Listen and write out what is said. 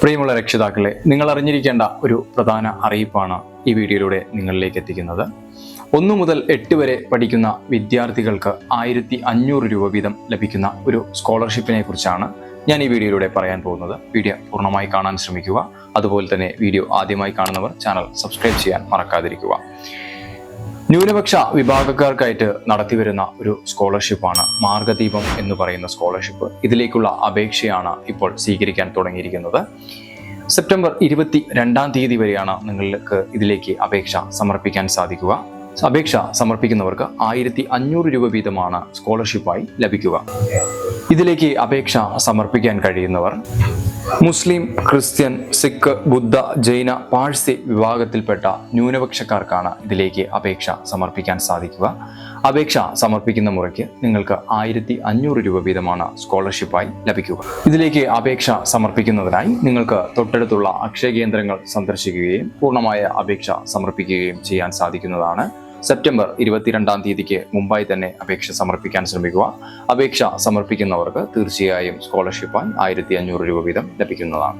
പ്രിയമുള്ള രക്ഷിതാക്കളെ നിങ്ങൾ അറിഞ്ഞിരിക്കേണ്ട ഒരു പ്രധാന അറിയിപ്പാണ് ഈ വീഡിയോയിലൂടെ നിങ്ങളിലേക്ക് എത്തിക്കുന്നത്. ഒന്നു മുതൽ എട്ട് വരെ പഠിക്കുന്ന വിദ്യാർത്ഥികൾക്ക് ആയിരത്തി അഞ്ഞൂറ് രൂപ വീതം ലഭിക്കുന്ന ഒരു സ്കോളർഷിപ്പിനെ കുറിച്ചാണ് ഞാൻ ഈ വീഡിയോയിലൂടെ പറയാൻ പോകുന്നത്. വീഡിയോ പൂർണമായി കാണാൻ ശ്രമിക്കുക. അതുപോലെ തന്നെ വീഡിയോ ആദ്യമായി കാണുന്നവർ ചാനൽ സബ്സ്ക്രൈബ് ചെയ്യാൻ മറക്കാതിരിക്കുക. ന്യൂനപക്ഷ വിഭാഗക്കാർക്കായിട്ട് നടത്തിവരുന്ന ഒരു സ്കോളർഷിപ്പാണ് മാർഗദീപം എന്ന് പറയുന്ന സ്കോളർഷിപ്പ്. ഇതിലേക്കുള്ള അപേക്ഷയാണ് ഇപ്പോൾ സ്വീകരിക്കാൻ തുടങ്ങിയിരിക്കുന്നത്. സെപ്റ്റംബർ ഇരുപത്തി രണ്ടാം തീയതി വരെയാണ് നിങ്ങൾക്ക് ഇതിലേക്ക് അപേക്ഷ സമർപ്പിക്കാൻ സാധിക്കുക. അപേക്ഷ സമർപ്പിക്കുന്നവർക്ക് ആയിരത്തി അഞ്ഞൂറ് രൂപ വീതമാണ് സ്കോളർഷിപ്പായി ലഭിക്കുക. ഇതിലേക്ക് അപേക്ഷ സമർപ്പിക്കാൻ കഴിയുന്നവർ മുസ്ലിം ക്രിസ്ത്യൻ സിഖ് ബുദ്ധ ജൈന പാഴ്സി വിഭാഗത്തിൽപ്പെട്ട ന്യൂനപക്ഷക്കാർക്കാണ് ഇതിലേക്ക് അപേക്ഷ സമർപ്പിക്കാൻ സാധിക്കുക. അപേക്ഷ സമർപ്പിക്കുന്ന മുറയ്ക്ക് നിങ്ങൾക്ക് ആയിരത്തി അഞ്ഞൂറ് രൂപ വീതമാണ് സ്കോളർഷിപ്പായി ലഭിക്കുക. ഇതിലേക്ക് അപേക്ഷ സമർപ്പിക്കുന്നതിനായി നിങ്ങൾക്ക് തൊട്ടടുത്തുള്ള അക്ഷയ കേന്ദ്രങ്ങൾ സന്ദർശിക്കുകയും പൂർണമായ അപേക്ഷ സമർപ്പിക്കുകയും ചെയ്യാൻ സാധിക്കുന്നതാണ് സെപ്റ്റംബർ ഇരുപത്തിരണ്ടാം തീയതിക്ക് മുമ്പായി തന്നെ അപേക്ഷ സമർപ്പിക്കാൻ ശ്രമിക്കുക. അപേക്ഷ സമർപ്പിക്കുന്നവർക്ക് തീർച്ചയായും സ്കോളർഷിപ്പായി ആയിരത്തി അഞ്ഞൂറ് രൂപ വീതം ലഭിക്കുന്നതാണ്.